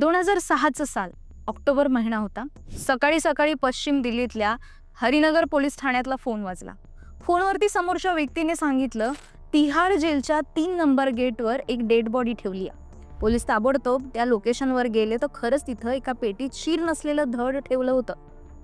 दोन हजार सहाचं साल ऑक्टोबर महिना होता. सकाळी सकाळी पश्चिम दिल्लीतल्या हरिनगर पोलीस ठाण्यातला फोन वाजला. फोनवरती समोरच्या व्यक्तीने सांगितलं तिहार जेलच्या तीन नंबर गेटवर एक डेड बॉडी ठेवली आहे. पोलीस ताबडतोब त्या लोकेशनवर गेले तर खरंच तिथं एका पेटीत शीर नसलेलं धड ठेवलं होतं.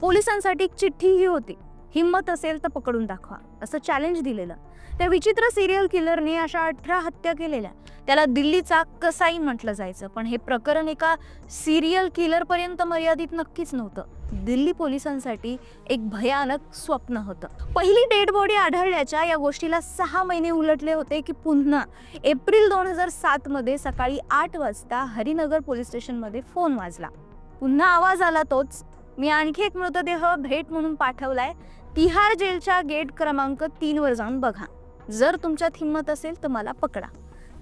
पोलिसांसाठी एक चिठ्ठीही होती. हिंमत असेल तर पकडून दाखवा असं चॅलेंज दिलेलं. त्या विचित्र सिरियल किलरने अशा अठरा हत्या केलेल्या. त्याला दिल्लीचा कसाई म्हटलं जायचं पण हे प्रकरण एका सिरियल किलरपर्यंत मर्यादित नक्कीच नव्हतं. दिल्ली पोलिसांसाठी एक भयानक स्वप्न होतं. पहिली डेड बॉडी आढळल्याच्या या गोष्टीला सहा महिने उलटले होते की पुन्हा एप्रिल दोन हजार सातमध्ये सकाळी आठ वाजता हरिनगर पोलीस स्टेशनमध्ये फोन वाजला. पुन्हा आवाज आला तोच मी आणखी एक मृतदेह भेट म्हणून पाठवलाय तिहार जेलच्या गेट क्रमांक तीनवर जाऊन बघा. जर तुमच्यात हिंमत असेल तर मला पकडा.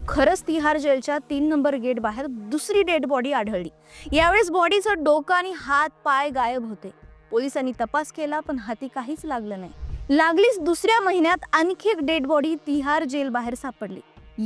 खरंच तिहार जेलच्या तीन नंबर गेट बाहेर दुसरी डेड बॉडी आढळली. यावेळेस बॉडीचं डोकं आणि हात पाय गायब होते. पोलिसांनी तपास केला पण हाती काहीच लागलं नाही. लागलीच दुसऱ्या महिन्यात आणखी एक डेड बॉडी तिहार जेल बाहेर सापडली.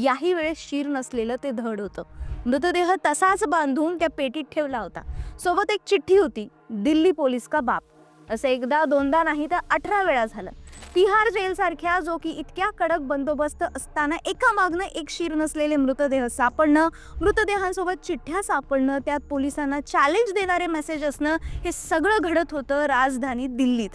याही वेळेस शिर नसलेलं ते धड होतं. मृतदेह तसाच बांधून त्या पेटीत ठेवला होता. सोबत एक चिठ्ठी होती दिल्ली पोलीस का बाप? असं एकदा दोनदा नाही तर अठरा वेळा झालं. तिहार जेलसारख्या जो की इतक्या कडक बंदोबस्त असताना एका मागणं एक शिर नसलेले मृतदेह सापडणं मृतदेहांसोबत चिठ्ठ्या सापडणं त्यात पोलिसांना चॅलेंज देणारे मेसेज असणं हे सगळं घडत होतं राजधानी दिल्लीत.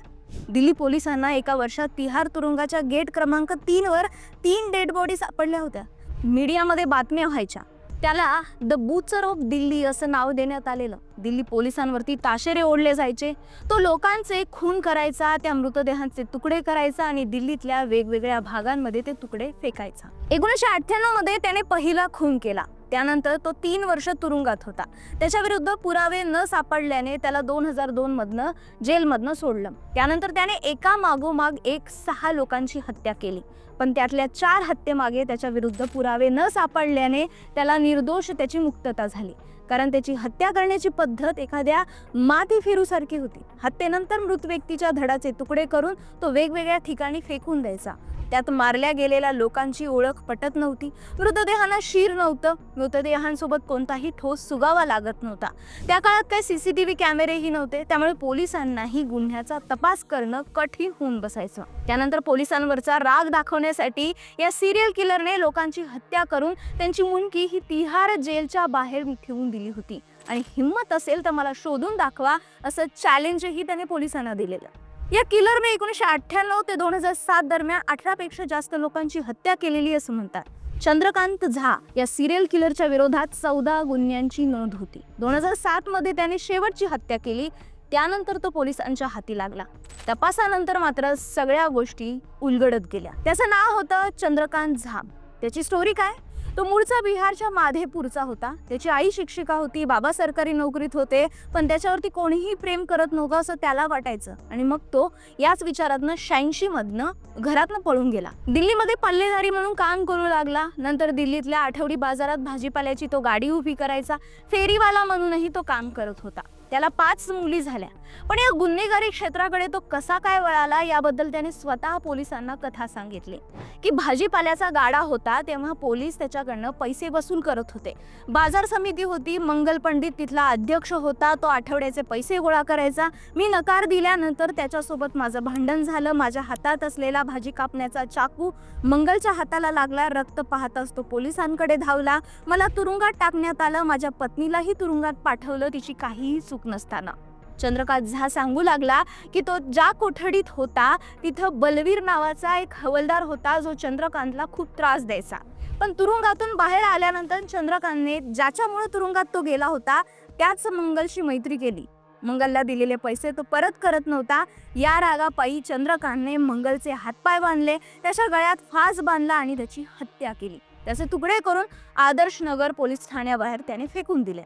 दिल्ली पोलिसांना एका वर्षात तिहार तुरुंगाच्या गेट क्रमांक तीनवर तीन डेड बॉडी सापडल्या होत्या. मीडियामध्ये बातम्या व्हायच्या. त्याला द बुचर ऑफ दिल्ली असं नाव देण्यात आलेलं. दिल्ली पोलिसांवरती ताशेरे ओढले जायचे. तो लोकांचे खून करायचा त्या मृतदेहांचे तुकडे करायचा आणि दिल्लीतल्या वेगवेगळ्या भागांमध्ये ते तुकडे फेकायचा. एकोणीसशे अठ्ठ्याण्णवमध्ये त्याने पहिला खून केला. त्यानंतर तो तीन वर्ष तुरुंगात होता. त्याच्याविरुद्ध पुरावे न सापडल्याने त्याला दोन हजार दोनमधनं जेलमधनं सोडलं. त्यानंतर त्याने एका मागोमाग एक सहा लोकांची हत्या केली. पण त्यातल्या चार हत्येमागे त्याच्या विरुद्ध पुरावे न सापडल्याने त्याला निर्दोष त्याची मुक्तता झाली. कारण त्याची हत्या करण्याची पद्धत एखाद्या माती फिरूसारखी होती. हत्येनंतर मृत व्यक्तीच्या धडाचे तुकडे करून तो वेगवेगळ्या ठिकाणी फेकून द्यायचा. त्यात मारल्या गेलेल्या लोकांची ओळख पटत नव्हती. मृतदेहांना शीर नव्हतं. मृतदेहांसोबत कोणताही ठोस सुगावा लागत नव्हता. त्या काळात काही सी सी टी व्ही कॅमेरेही नव्हते. त्यामुळे पोलिसांनाही गुन्ह्याचा तपास करणं कठीण होऊन बसायचं. त्यानंतर पोलिसांवरचा राग दाखवण्यासाठी या सिरियल किलरने लोकांची हत्या करून त्यांची मुंडकी ही तिहार जेलच्या बाहेर ठेवून दिली होती. आणि हिंमत असेल तर मला शोधून दाखवा असं चॅलेंजही त्याने पोलिसांना दिलेलं. या किलरने एकोणीसशे अठ्ठ्याण्णव ते दोन हजार सात दरम्यान अठरापेक्षा जास्त लोकांची हत्या केलेली असं म्हणतात. चंद्रकांत झा या सिरियल किलरच्या विरोधात चौदा गुन्ह्यांची नोंद होती. दोन हजार सात मध्ये त्याने शेवटची हत्या केली त्यानंतर तो पोलिसांच्या हाती लागला. तपासानंतर मात्र सगळ्या गोष्टी उलगडत गेल्या. त्याचं नाव होतं चंद्रकांत झा. त्याची स्टोरी काय? तो मूळचा बिहारच्या माधेपूरचा होता. त्याची आई शिक्षिका होती बाबा सरकारी नोकरीत होते पण त्याच्यावरती कोणीही प्रेम करत नव्हतं असं त्याला वाटायचं. आणि मग तो याच विचारातनं शहाऐंशी मधनं घरातनं पळून गेला. दिल्लीमध्ये पल्लेदारी म्हणून काम करू लागला. नंतर दिल्लीतल्या आठवडी बाजारात भाजीपाल्याची तो गाडी उभी करायचा. फेरीवाला म्हणूनही तो काम करत होता. त्याला पाच मुली झाल्या. पण या गुन्हेगारी क्षेत्राकडे तो कसा काय वळाला याबद्दल त्याने स्वतः पोलिसांना कथा सांगितली. की भाजीपाल्याचा गाडा होता तेव्हा पोलीस त्याच्याकडनं पैसे वसूल करत होते. बाजार समिती होती मंगल पंडित तिथला अध्यक्ष होता तो आठवड्याचे पैसे गोळा करायचा. मी नकार दिल्यानंतर त्याच्यासोबत माझं भांडण झालं माझ्या हातात असलेला भाजी कापण्याचा चाकू मंगलच्या हाताला लागला रक्त पाहताच तो पोलिसांकडे धावला. मला तुरुंगात टाकण्यात आलं माझ्या पत्नीलाही तुरुंगात पाठवलं तिची काहीही चूक नसताना. चंद्रकांत झा सांगू लागला की तो ज्या कोठडीत होता तिथं बलवीर नावाचा एक हवलदार होता जो चंद्रकांतला खूप त्रास द्यायचा. पण तुरुंगातून बाहेर आल्यानंतर चंद्रकांतने ज्याच्यामुळे तुरुंगात तो गेला होता त्याच मंगलशी मैत्री केली. मंगलला दिलेले पैसे तो परत करत नव्हता. या रागापायी चंद्रकांतने मंगलचे हातपाय बांधले त्याच्या गळ्यात फास बांधला आणि त्याची हत्या केली. त्याचे तुकडे करून आदर्श नगर पोलीस ठाण्याबाहेर त्याने फेकून दिले.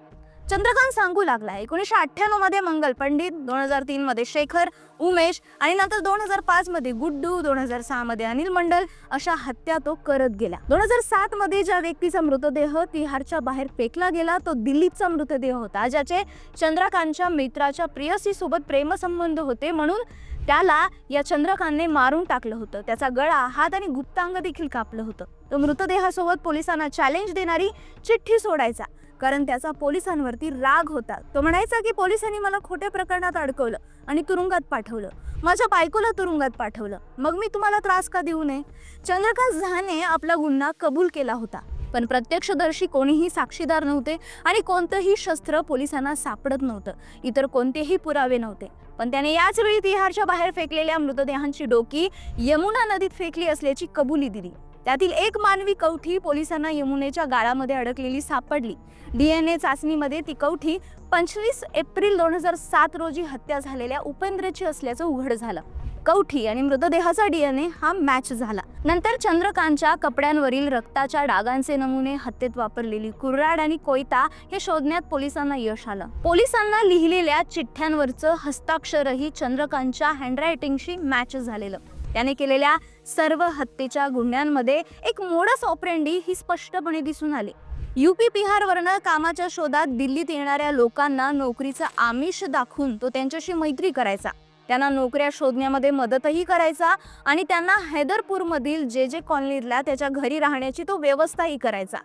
चंद्रकांत सांगू लागला एकोणीसशे अठ्ठ्याण्णवमध्ये मंगल पंडित दोन हजार तीन मध्ये शेखर उमेश आणि नंतर दोन हजार पाच मध्ये गुड्डू दोन हजार सहा मध्ये अनिल मंडल अशा हत्या तो करत गेला. दोन हजार सात मध्ये ज्या व्यक्तीचा मृतदेह तिहारच्या बाहेर फेकला गेला तो दिल्लीचा मृतदेह होता. ज्याचे चंद्रकांतच्या मित्राच्या प्रियसी सोबत प्रेमसंबंध होते म्हणून त्याला या चंद्रकांतने मारून टाकलं होतं. त्याचा गळा हात आणि गुप्तांग देखील कापलं होतं. तो मृतदेहासोबत पोलिसांना चॅलेंज देणारी चिठ्ठी सोडायचा. कारण त्याचा पोलिसांवरती राग होता. तो म्हणायचा की पोलिसांनी मला खोट्या प्रकरणात अडकवलं आणि तुरुंगात पाठवलं. माझ्या बायकोला तुरुंगात पाठवलं. मग मी तुम्हाला त्रास का देऊ नये? चंद्रकांत झहाने आपला गुन्हा कबूल केला होता. पण प्रत्यक्षदर्शी कोणीही साक्षीदार नव्हते आणि कोणतंही शस्त्र पोलिसांना सापडत नव्हतं. इतर कोणतेही पुरावे नव्हते. पण त्याने याच वेळी तिहारच्या बाहेर फेकलेल्या मृतदेहांची डोकी यमुना नदीत फेकली असल्याची कबुली दिली. त्यातील एक मानवी कवठी पोलिसांना यमुनेच्या गाळामध्ये अडकलेली सापडली. डीएनए चाचणीमध्ये ती कवठी पंचवीस एप्रिल दोन हजार सात रोजी हत्या झालेल्या उपेंद्रची असल्याचं उघड झालं. कवठी आणि मृतदेहाचा डीएनए हा मॅच झाला. नंतर चंद्रकांतच्या कपड्यांवरील रक्ताच्या डागांचे नमुने हत्येत वापरलेली कुर्राड आणि कोयता हे शोधण्यात पोलिसांना यश आलं. पोलिसांना लिहिलेल्या चिठ्ठ्यांवरचं हस्ताक्षरही चंद्रकांतच्या हँडरायटिंगशी मॅच झालेलं. त्याने केलेल्या सर्व हत्येच्या गुन्ह्यांमध्ये एक मोडस ऑपरेंडी ही स्पष्टपणे दिसून आली. युपी बिहारवरनं कामाच्या शोधात दिल्लीत येणाऱ्या लोकांना नोकरीचं आमिष दाखवून तो त्यांच्याशी मैत्री करायचा. त्यांना नोकऱ्या शोधण्यामध्ये मदतही करायचा आणि त्यांना हैदरपूरमधील जे जे कॉलनीतल्या त्याच्या घरी राहण्याची तो व्यवस्थाही करायचा.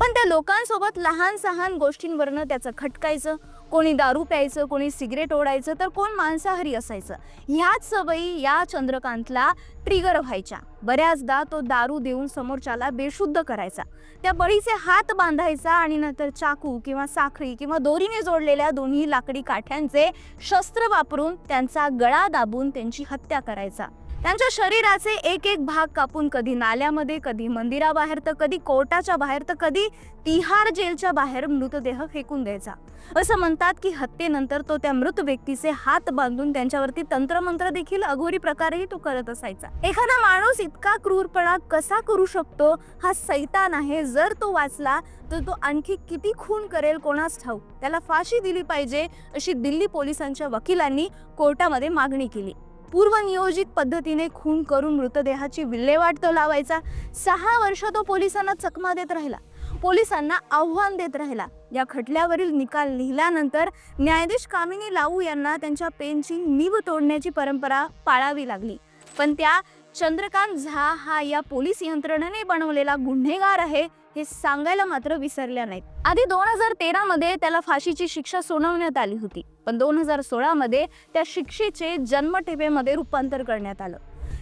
पण त्या लोकांसोबत लहान सहान गोष्टींवरनं त्याचं खटकायचं कोणी दारू प्यायचं कोणी सिगरेट ओढायचं तर कोण मांसाहारी असायचं? ह्याच सवयी या चंद्रकांतला ट्रिगर व्हायच्या. बऱ्याचदा तो दारू देऊन समोरच्याला बेशुद्ध करायचा. त्या बळीचे हात बांधायचा आणि नंतर चाकू किंवा साखळी किंवा दोरीने जोडलेल्या दोन्ही लाकडी काठ्यांचे शस्त्र वापरून त्यांचा गळा दाबून त्यांची हत्या करायचा. त्यांच्या शरीराचे एक एक भाग कापून कधी नाल्यामध्ये कधी मंदिराबाहेर तर कधी कोर्टाच्या बाहेर तर कधी तिहार जेलच्या बाहेर मृतदेह फेकून द्यायचा. असं म्हणतात की हत्येनंतर तो त्या मृत व्यक्तीचे हात बांधून त्यांच्यावरती तंत्रमंत्र देखील अघोरी प्रकारेही तो करत असायचा. एखादा माणूस इतका क्रूरपणा कसा करू शकतो? हा सैतान आहे. जर तो वाचला तर तो आणखी किती खून करेल कोणास ठाऊक? त्याला फाशी दिली पाहिजे अशी दिल्ली पोलिसांच्या वकिलांनी कोर्टामध्ये मागणी केली. पूर्वनियोजित पद्धतीने खून करून मृतदेहाची विल्हेवाट तो लावायचा. सहा वर्ष तो पोलिसांना चकमा देत राहिला. पोलिसांना आव्हान देत राहिला. या खटल्यावरील निकाल लिहिल्यानंतर न्यायाधीश कामिनी लाऊ यांना त्यांच्या पेनची नीव तोडण्याची परंपरा पाळावी लागली. पण त्या चंद्रकांत झा हा या पोलीस यंत्रणेने बनवलेला गुन्हेगार आहे. हे सांगायला मात्र विसरल्या नाहीत. आधी दोन हजार तेरा मध्ये त्याला फाशीची शिक्षा सुनावण्यात आली होती. पण दोन हजार सोळा मध्ये त्या शिक्षेचे जन्मठेपेमध्ये रूपांतर करण्यात आलं.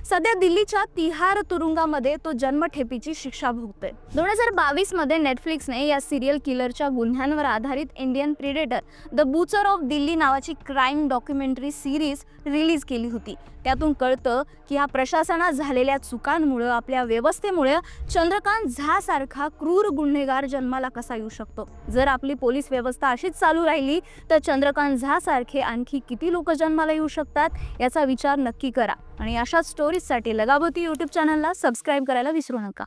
सध्या दिल्लीच्या तिहार तुरुंगामध्ये तो जन्मठेपीची शिक्षा भोगतोय. दोन हजार बावीसमध्ये नेटफ्लिक्सने या सिरियल किलरच्या गुन्ह्यांवर आधारित Indian predator the butcher of Delhi नावाची क्राईम डॉक्युमेंटरी सिरीज रिलीज केली होती. त्यातून कळतं की ह्या प्रशासनात झालेल्या चुकांमुळं आपल्या व्यवस्थेमुळे चंद्रकांत झा सारखा क्रूर गुन्हेगार जन्माला कसा येऊ शकतो? जर आपली पोलीस व्यवस्था अशीच चालू राहिली तर चंद्रकांत झा सारखे आणखी किती लोक जन्माला येऊ शकतात? याचा विचार नक्की करा. आणि अशाच स्टोरीजसाठी लगावती यूट्यूब चॅनलला सबस्क्राईब करायला विसरू नका.